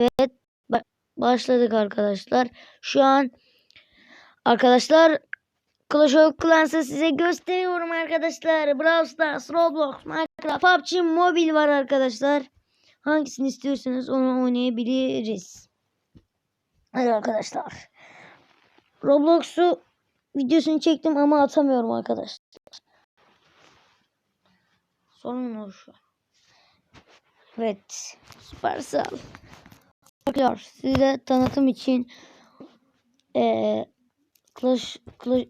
Evet ba- başladık arkadaşlar. Şu an arkadaşlar Clash of Clans'ı size gösteriyorum arkadaşlar. Brawl Stars, Roblox, Minecraft, PUBG Mobile var arkadaşlar. Hangisini istiyorsanız onu oynayabiliriz. Hadi arkadaşlar. Roblox'u videosunu çektim ama atamıyorum arkadaşlar. Sorun oluşuyor. Evet. Supercell. Arkadaşlar size tanıtım için eee Clash, Clash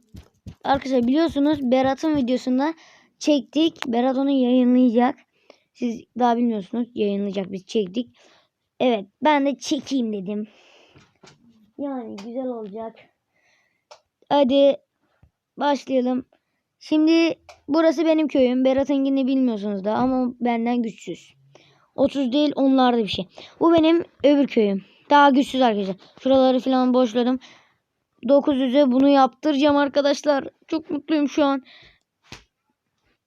arkadaşlar biliyorsunuz Berat'ın videosunda çektik. Berat onu yayınlayacak. Siz daha bilmiyorsunuz. Yayınlayacak. Biz çektik. Evet ben de çekeyim dedim. Yani güzel olacak. Hadi başlayalım. Şimdi burası benim köyüm. Berat'ınkini bilmiyorsunuz da ama benden güçsüz. 30 değil onlarda bir şey. Bu benim öbür köyüm. Daha güçsüz arkadaşlar. Şuraları falan boşladım. 900'e bunu yaptıracağım arkadaşlar. Çok mutluyum şu an.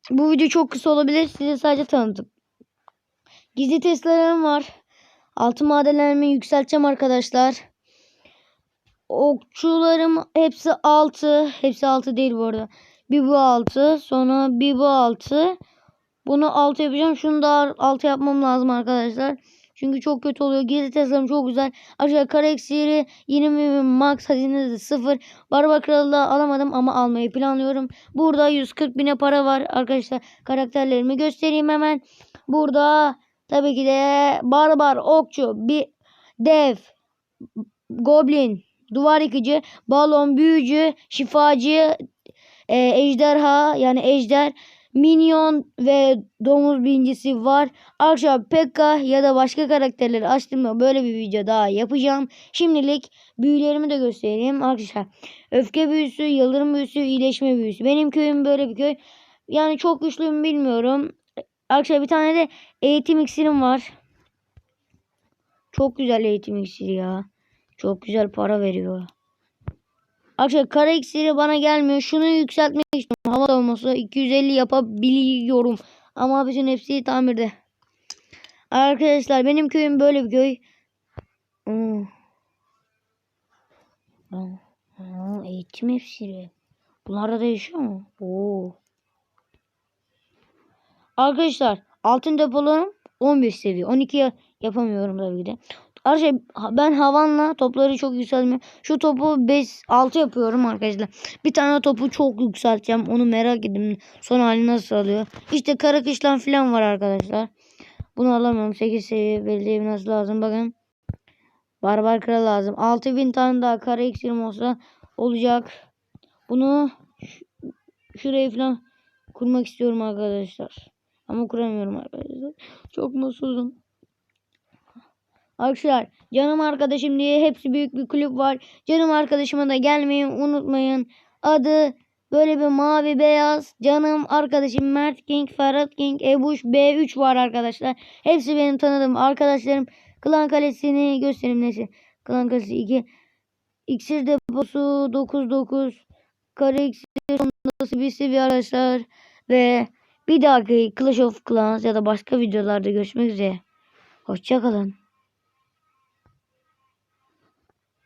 Bu video çok kısa olabilir. Size sadece tanıtım. Gizli testlerim var. Altın madenlerimi yükselteceğim arkadaşlar. Okçularım hepsi 6. Hepsi 6 değil bu arada. Bir bu 6. Sonra bir bu 6. Bunu 6 yapacağım. Şunu da 6 yapmam lazım arkadaşlar. Çünkü çok kötü oluyor. Gizli tasarım çok güzel. Aşağı kara eksiri 20 max hazinesi 0. Barbar kralı alamadım ama almayı planlıyorum. Burada 140 bine para var arkadaşlar. Karakterlerimi göstereyim hemen. Burada tabii ki de barbar, okçu, bir dev, goblin, duvar yıkıcı, balon, büyücü, şifacı, e, ejderha yani ejder, minyon ve domuz bincisi var. Akşam Pekka ya da başka karakterleri açtığımda böyle bir video daha yapacağım. Şimdilik büyülerimi de göstereyim arkadaşlar. Öfke büyüsü, yıldırım büyüsü, iyileşme büyüsü. Benim köyüm böyle bir köy. Yani çok güçlüyüm bilmiyorum. Arkadaşlar bir tane de eğitim iksirim var. Çok güzel eğitim iksiri ya. Çok güzel para veriyor. Arkadaşlar kara iksiri bana gelmiyor. Şunu yükseltmek. Hava savunması 250 yapabiliyorum. Ama bütün hepsi tamirde. Arkadaşlar benim köyüm böyle bir köy. Hmm. Aa, eğitim iksiri. Bunlar da değişiyor mu? Oo. Arkadaşlar altın depolum 11 seviye. 12 ya- yapamıyorum tabii ki de. Arkadaşlar ben havanla topları çok yükseltmiyorum. Şu topu 5 6 yapıyorum arkadaşlar. Bir tane topu çok yükselteceğim. Onu merak ettim. Son hali nasıl alıyor. İşte kara kışlan falan var arkadaşlar. Bunu alamıyorum. 8 seviye belediye nasıl lazım bakın. Barbar kral lazım. 6000 tane daha kara iksirim olsa olacak. Bunu şu- şuraya falan kurmak istiyorum arkadaşlar. Ama kuramıyorum arkadaşlar. Çok mutsuzum. Arkadaşlar canım arkadaşım diye hepsi büyük bir kulüp var. Canım arkadaşıma da gelmeyi unutmayın. Adı böyle bir mavi beyaz. Canım arkadaşım Mert King, Ferhat King, Ebuş B3 var arkadaşlar. Hepsi benim tanıdığım arkadaşlarım. Klan Kalesi'ni göstereyim neyse. Klan Kalesi 2. İksir deposu 99. Kare iksir sondası bir seviye arkadaşlar. Ve bir dahaki Clash of Clans ya da başka videolarda görüşmek üzere. Hoşçakalın.